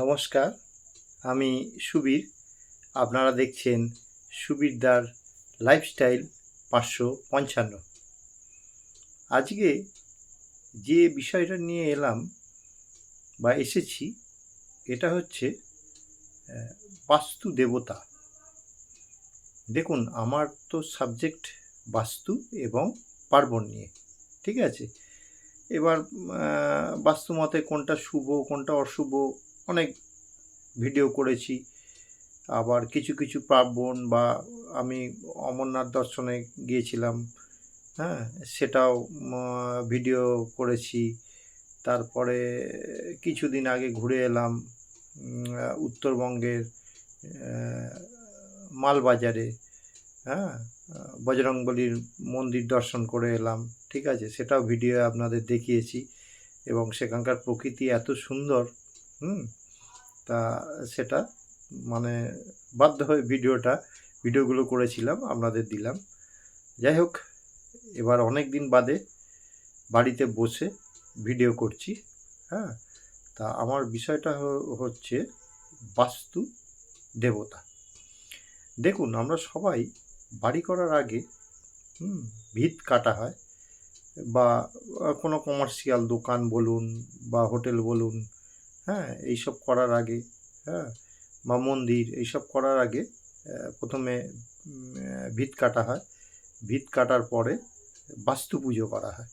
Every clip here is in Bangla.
নমস্কার, আমি সুবীর। আপনারা দেখছেন সুবীরদার লাইফস্টাইল পাঁচশো পঞ্চান্ন। আজকে যে বিষয়টা নিয়ে এলাম বা এসেছি, এটা হচ্ছে বাস্তু দেবতা। দেখুন, আমার তো সাবজেক্ট বাস্তু এবং পার্বণ নিয়ে, ঠিক আছে? এবার বাস্তু মতে কোনটা শুভ, কোনটা অশুভ অনেক ভিডিও করেছি। আবার কিছু কিছু পার্বণ বা আমি অমরনাথ দর্শনে গিয়েছিলাম হ্যাঁ সেটাও ভিডিও করেছি। তারপরে কিছুদিন আগে ঘুরে এলাম উত্তরবঙ্গের মালবাজারে হ্যাঁ বজরংবলীর মন্দির দর্শন করে এলাম, ঠিক আছে? সেটাও ভিডিও আপনাদের দেখিয়েছি এবং সেখানকার প্রকৃতি এত সুন্দর হুম, তা সেটা মানে বাধ্য হয়ে ভিডিওটা, ভিডিওগুলো করেছিলাম, আপনাদের দিলাম। যাই হোক, এবার অনেক দিন বাদে বাড়িতে বসে ভিডিও করছি হ্যাঁ। তা আমার বিষয়টা হচ্ছে বাস্তু দেবতা। দেখুন, আমরা সবাই বাড়ি করার আগে ভিত কাটা হয়, বা কোনো কমার্শিয়াল দোকান বলুন বা হোটেল বলুন হ্যাঁ এইসব করার আগে হ্যাঁ বা মন্দির, এইসব করার আগে প্রথমে ভিত কাটা হয়। ভিত কাটার পরে বাস্তু পুজো করা হয়।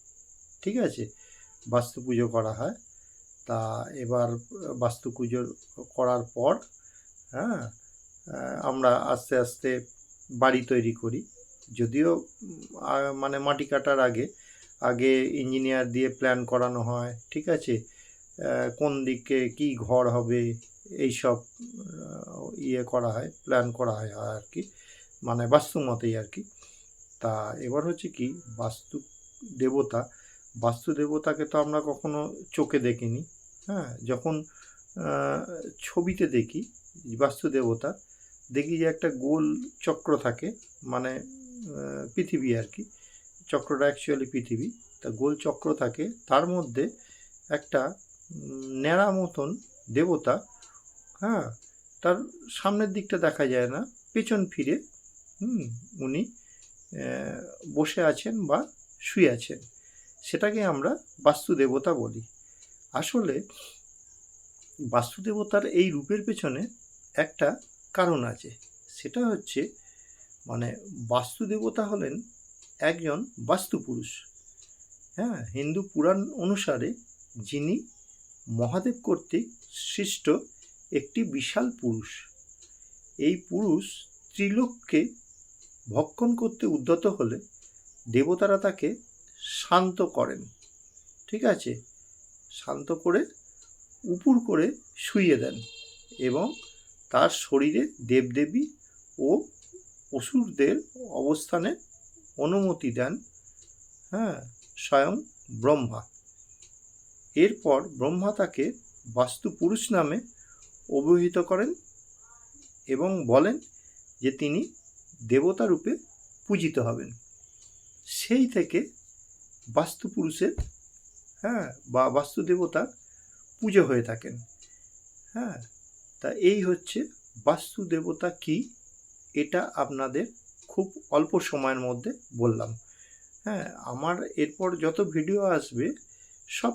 ঠিক আছে? বাস্তু পুজো করা হয়। তা এবার বাস্তু পুজো করার পর হ্যাঁ আমরা আস্তে আস্তে বাড়ি তৈরি করি। যদিও মানে মাটি কাটার আগে আগে ইঞ্জিনিয়ার দিয়ে প্ল্যান করানো হয়। ঠিক আছে? কোন দিকে কি ঘর হবে, এইসব ইয়ে করা হয় প্ল্যান করা হয় আর কি। মানে বাস্তু মতেই আর কি। তা এবার হচ্ছে কি, বাস্তু দেবতা, বাস্তু দেবতাকে তো আমরা কখনো চোখে দেখিনি হ্যাঁ? যখন ছবিতে দেখি বাস্তু দেবতা, দেখি যে একটা গোল চক্র থাকে মানে পৃথিবী আর কি। চক্রটা অ্যাকচুয়ালি পৃথিবী। তা গোল চক্র থাকে, তার মধ্যে একটা ন্যাড়া মতন দেবতা হ্যাঁ তার সামনের দিকটা দেখা যায় না, পেছন ফিরে, হুম, উনি বসে আছেন বা শুয়ে আছেন। সেটাকে আমরা বাস্তু দেবতা বলি। আসলে বাস্তু দেবতার এই রূপের পেছনে একটা কারণ আছে। সেটা হচ্ছে মানে বাস্তু দেবতা হলেন একজন বাস্তুপুরুষ। হ্যাঁ হিন্দু পুরাণ অনুসারে যিনি মহাদেব কর্তৃক সৃষ্ট একটি বিশাল পুরুষ। এই পুরুষ ত্রিলোককে ভক্ষণ করতে উদ্যত হলে দেবতারা তাকে শান্ত করেন। ঠিক আছে? শান্ত করে উপুর করে শুইয়ে দেন এবং তার শরীরে দেবদেবী ও অসুরদের অবস্থানে অনুমতি দেন। হ্যাঁ স্বয়ং ব্রহ্মা। এরপর ব্রহ্মা তাকে বাস্তু পুরুষ নামে অভিহিত করেন এবং বলেন যে তিনি দেবতা রূপে পূজিত হবেন। সেই থেকে বাস্তু পুরুষের হ্যাঁ বা বাস্তু দেবতার পুজো হয়ে থাকেন। হ্যাঁ তা এই হচ্ছে বাস্তু দেবতা কি, এটা আপনাদের খুব অল্প সময়ের মধ্যে বললাম। হ্যাঁ আমার এরপর যত ভিডিও আসবে, সব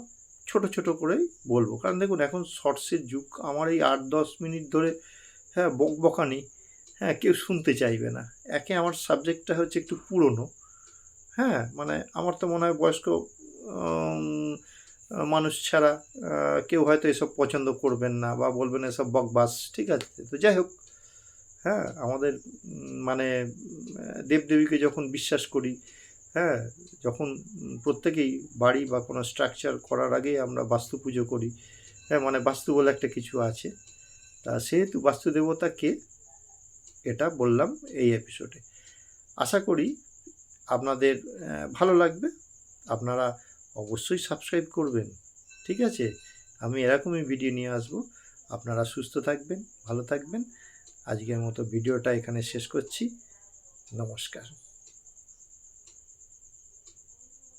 ছোট ছোট করেই বলব। কারণ দেখুন, এখন শর্টসের যুগ, আমার এই আট, দশ মিনিট ধরে হ্যাঁ বক বকানি হ্যাঁ কেউ শুনতে চাইবে না। একে আমার সাবজেক্টটা হচ্ছে একটু পুরনো হ্যাঁ মানে আমার তো মনে হয় বয়স্ক মানুষ ছাড়া কেউ হয়তো এসব পছন্দ করবেন না বা বলবেন এসব বকবাস, ঠিক আছে? তো যাই হোক হ্যাঁ আমাদের মানে দেবদেবীকে যখন বিশ্বাস করি হ্যাঁ যখন প্রত্যেকেই বাড়ি বা কোনো স্ট্রাকচার করার আগেই আমরা বাস্তু পুজো করি। হ্যাঁ মানে বাস্তু বলে একটা কিছু আছে। তা সেহেতু বাস্তু দেবতাকে এটা বললাম এই এপিসোডে আশা করি আপনাদের ভালো লাগবে। আপনারা অবশ্যই সাবস্ক্রাইব করবেন। ঠিক আছে? আমি এরকমই ভিডিও নিয়ে আসব। আপনারা সুস্থ থাকবেন, ভালো থাকবেন। আজকের মতো ভিডিওটা এখানে শেষ করছি। নমস্কার।